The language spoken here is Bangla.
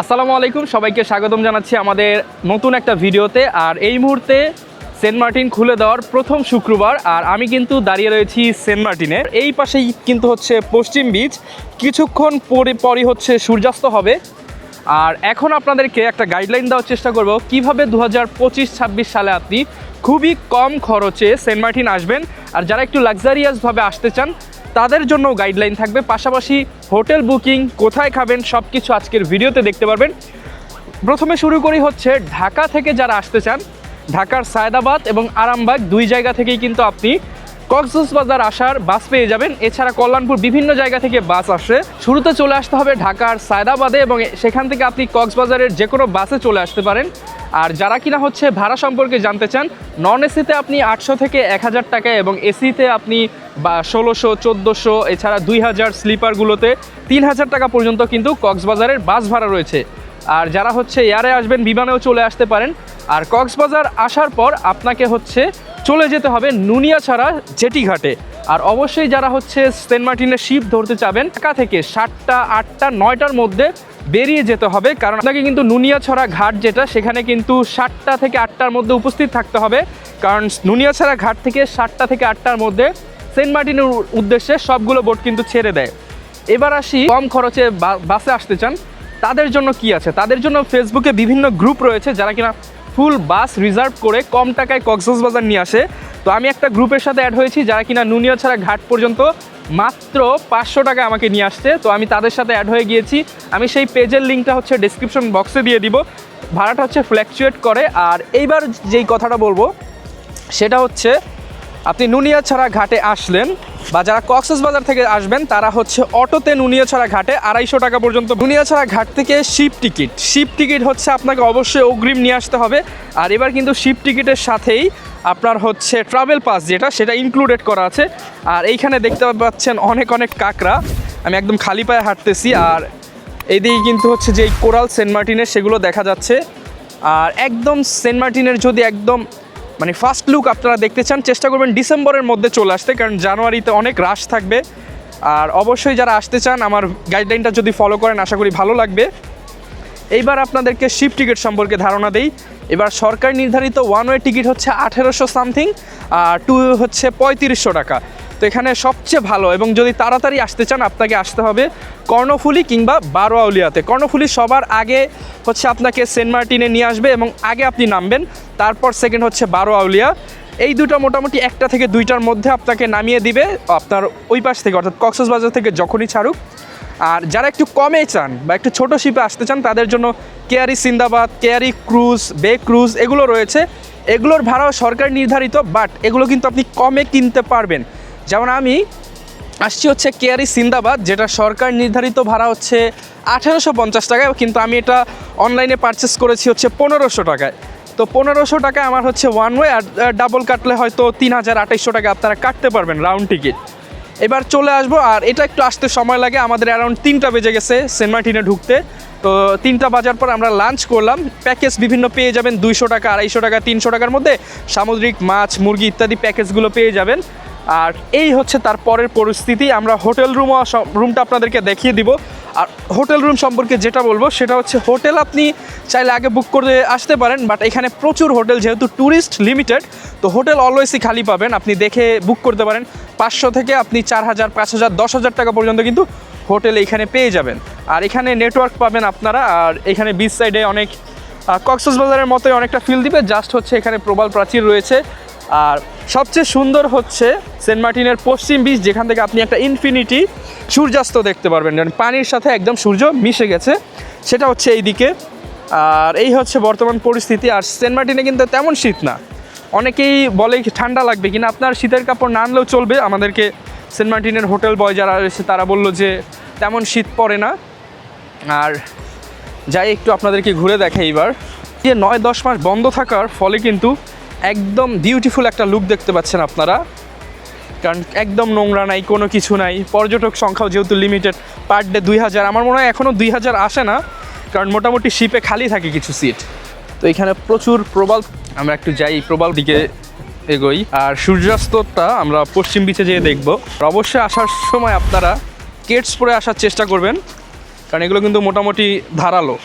আসসালামু আলাইকুম, সবাইকে স্বাগতম জানাচ্ছি আমাদের নতুন একটা ভিডিওতে। আর এই মুহূর্তে সেন্ট মার্টিন খুলে দেওয়ার প্রথম শুক্রবার, আর আমি কিন্তু দাঁড়িয়ে রয়েছি সেন্ট মার্টিনে। এই পাশেই কিন্তু হচ্ছে পশ্চিম বীচ, কিছুক্ষণ পরে পরই হচ্ছে সূর্যাস্ত হবে। আর এখন আপনাদেরকে একটা গাইডলাইন দেওয়ার চেষ্টা করব, কীভাবে দু হাজার পঁচিশ ছাব্বিশ সালে আপনি খুবই কম খরচে সেন্ট মার্টিন আসবেন। আর যারা একটু লাক্সারিয়াসভাবে আসতে চান তাদের জন্য গাইডলাইন থাকবে। পাশাপাশি হোটেল বুকিং, কোথায় খাবেন সব কিছু আজকের ভিডিওতে দেখতে পারবেন। প্রথমে শুরু করি হচ্ছে ঢাকা থেকে যারা আসতে চান, ঢাকার সায়দাবাদ এবং আরামবাগ দুই জায়গা থেকেই কিন্তু আপনি কক্সবাজার আসার বাস পেয়ে যাবেন। এছাড়া কল্যাণপুর বিভিন্ন জায়গা থেকে বাস আসে শুরুতে চলে আসতে হবে ঢাকার সায়দাবাদে এবং সেখান থেকে আপনি কক্সবাজারের যে কোনো বাসে চলে আসতে পারেন। আর যারা কিনা হচ্ছে ভাড়া সম্পর্কে জানতে চান, নন এসিতে আপনি আটশো থেকে এক হাজার টাকা এবং এসিতে আপনি বা ষোলোশো, চোদ্দোশো, এছাড়া দুই হাজার স্লিপারগুলোতে তিন হাজার টাকা পর্যন্ত কিন্তু কক্সবাজারের বাস ভাড়া রয়েছে। আর যারা হচ্ছে এয়ারে আসবেন, বিমানেও চলে আসতে পারেন। আর কক্সবাজার আসার পর আপনাকে হচ্ছে চলে যেতে হবে নুনিয়াছড়া জেটি ঘাটে আর অবশ্যই যারা হচ্ছে সেন্ট মার্টিনের শিপ ধরতে চাবেন, ঢাকা থেকে সাতটা, আটটা, নয়টার মধ্যে বেরিয়ে যেতে হবে। কারণ আপনাকে কিন্তু নুনিয়াছড়া ঘাট যেটা, সেখানে কিন্তু সাতটা থেকে আটটার মধ্যে উপস্থিত থাকতে হবে। কারণ নুনিয়াছড়া ঘাট থেকে সাতটা থেকে আটটার মধ্যে সেন্ট মার্টিনের উদ্দেশ্যে সবগুলো বোট কিন্তু ছেড়ে দেয়। এবার আসি, কম খরচে বাসে আসতে চান, তাদের জন্য কি আছে? তাদের জন্য ফেসবুকে বিভিন্ন গ্রুপ রয়েছে যারা কিনা ফুল বাস রিজার্ভ করে কম টাকায় কক্সবাজার নিয়ে আসে। তো আমি একটা গ্রুপের সাথে অ্যাড হয়েছি যারা কিনা নুনিয়া ছাড়া ঘাট পর্যন্ত মাত্র পাঁচশো টাকা আমাকে নিয়ে আসছে। তো আমি তাদের সাথে অ্যাড হয়ে গিয়েছি। আমি সেই পেজের লিঙ্কটা হচ্ছে ডিসক্রিপশন বক্সে দিয়ে দিব। ভাড়াটা হচ্ছে ফ্ল্যাকচুয়েট করে। আর এইবার যেই কথাটা বলব, সেটা হচ্ছে আপনি নুনিয়াছড়া ঘাটে আসলেন বা যারা কক্সবাজার থেকে আসবেন, তারা হচ্ছে অটোতে নুনিয়াছড়া ঘাটে আড়াইশো টাকা পর্যন্ত নুনিয়াছড়া ঘাট থেকে শিপ টিকিট। শিপ টিকিট হচ্ছে আপনাকে অবশ্যই অগ্রিম নিয়ে আসতে হবে। আর এবার কিন্তু শিপ টিকিটের সাথেই আপনার হচ্ছে ট্রাভেল পাস যেটা, সেটা ইনক্লুডেড করা আছে। আর এইখানে দেখতে পাচ্ছেন অনেক অনেক কাকড়া। আমি একদম খালি পায়ে হাঁটতেছি। আর এদিকে কিন্তু হচ্ছে যে কোরাল সেন্ট মার্টিনের সেগুলো দেখা যাচ্ছে। আর একদম সেন্ট মার্টিনের যদি একদম মানে ফার্স্ট লুক আপনারা দেখতে চান, চেষ্টা করবেন ডিসেম্বরের মধ্যে চলে আসতে, কারণ জানুয়ারিতে অনেক রাশ থাকবে। আর অবশ্যই যারা আসতে চান, আমার গাইডলাইনটা যদি ফলো করেন, আশা করি ভালো লাগবে। এইবার আপনাদেরকে শিপ টিকিট সম্পর্কে ধারণা দেই। এবার সরকার নির্ধারিত ওয়ান ওয়ে টিকিট হচ্ছে আঠেরোশো সামথিং আর টু হচ্ছে পঁয়ত্রিশশো টাকা। তো এখানে সবচেয়ে ভালো, এবং যদি তাড়াতাড়ি আসতে চান, আপনাকে আসতে হবে কর্ণফুলি কিংবা বারোয়াউলিয়াতে। কর্ণফুলি সবার আগে হচ্ছে আপনাকে সেন্ট মার্টিনে নিয়ে আসবে, এবং আগে আপনি নামবেন তারপর সেকেন্ড হচ্ছে বারো আউলিয়া। এই দুটো মোটামুটি একটা থেকে দুইটার মধ্যে আপনাকে নামিয়ে দিবে, আপনার ওই পাশ থেকে, অর্থাৎ কক্সবাজার থেকে যখনই ছাড়ুক। আর যারা একটু কমে চান বা একটু ছোট শিপে আসতে চান, তাদের জন্য Kairi Sindbad, Kairi Cruise, Bay Cruise এগুলো রয়েছে। এগুলোর ভাড়াও সরকার নির্ধারিত বাট এগুলো কিন্তু আপনি কমে কিনতে পারবেন। যেমন আমি আসছি হচ্ছে কেয়ারি সিন্দাবাদ, যেটা সরকার নির্ধারিত ভাড়া হচ্ছে আঠেরোশো পঞ্চাশ টাকায়, কিন্তু আমি এটা অনলাইনে পারচেস করেছি হচ্ছে পনেরোশো টাকায়। তো পনেরোশো টাকায় আমার হচ্ছে ওয়ান ওয়ে আর ডাবল কাটলে হয়তো তিন হাজার আঠাইশশো টাকা আপনারা কাটতে পারবেন রাউন্ড টিকিট এবার চলে আসব, আর এটা একটু আসতে সময় লাগে, আমাদের অ্যারাউন্ড তিনটা বেজে গেছে সেন্ট মার্টিনে ঢুকতে। তো তিনটা বাজার পর আমরা লাঞ্চ করলাম প্যাকেজ বিভিন্ন পেয়ে যাবেন, দুইশো টাকা, আড়াইশো টাকা, তিনশো টাকার মধ্যে সামুদ্রিক মাছ, মুরগি ইত্যাদি প্যাকেজগুলো পেয়ে যাবেন। আর এই হচ্ছে তার পরের পরিস্থিতি, আমরা হোটেল রুমও রুমটা আপনাদেরকে দেখিয়ে দিব। আর হোটেল রুম সম্পর্কে যেটা বলব, সেটা হচ্ছে হোটেল আপনি চাইলে আগে বুক করে আসতে পারেন বাট এখানে প্রচুর হোটেল যেহেতু ট্যুরিস্ট লিমিটেড তো হোটেল অলওয়েজই খালি পাবেন। আপনি দেখে বুক করতে পারেন, পাঁচশো থেকে আপনি চার হাজার, পাঁচ হাজার, দশ হাজার টাকা পর্যন্ত কিন্তু হোটেল এখানে পেয়ে যাবেন। আর এখানে নেটওয়ার্ক পাবেন আপনারা, আর এখানে বিচ সাইডে অনেক কক্সবাজারের মতোই অনেকটা ফিল দিবে। জাস্ট হচ্ছে এখানে প্রবাল প্রাচীর রয়েছে। আর সবচেয়ে সুন্দর হচ্ছে সেন্ট মার্টিনের পশ্চিম বিচ, যেখান থেকে আপনি একটা ইনফিনিটি সূর্যাস্ত দেখতে পারবেন। যেমন পানির সাথে একদম সূর্য মিশে গেছে, সেটা হচ্ছে এই দিকে আর এই হচ্ছে বর্তমান পরিস্থিতি, আর সেন্ট মার্টিনে কিন্তু তেমন শীত না। অনেকেই বলে ঠান্ডা লাগবে কিনা আপনার শীতের কাপড় না আনলেও চলবে। আমাদেরকে সেন্ট মার্টিনের হোটেল বয় যারা রয়েছে, তারা বলল যে তেমন শীত পড়ে না। আর যাই, একটু আপনাদেরকে ঘুরে দেখে এইবার যে নয় দশ মাস বন্ধ থাকার ফলে কিন্তু একদম বিউটিফুল একটা লুক দেখতে পাচ্ছেন আপনারা। কারণ একদম নোংরা নাই, কোনো কিছু নাই। পর্যটক সংখ্যাও যেহেতু লিমিটেড পার ডে দুই হাজার। আমার মনে হয় এখনও দুই হাজার আসে না, কারণ মোটামুটি শিপে খালি থাকে কিছু সিট তো এখানে প্রচুর প্রবাল, আমরা একটু যাই প্রবাল দিকে এগোই। আর সূর্যাস্তটা আমরা পশ্চিম বিচে যেয়ে দেখব। অবশ্যই আসার সময় আপনারা কেটস পরে আসার চেষ্টা করবেন, কারণ এগুলো কিন্তু মোটামুটি ধারালো।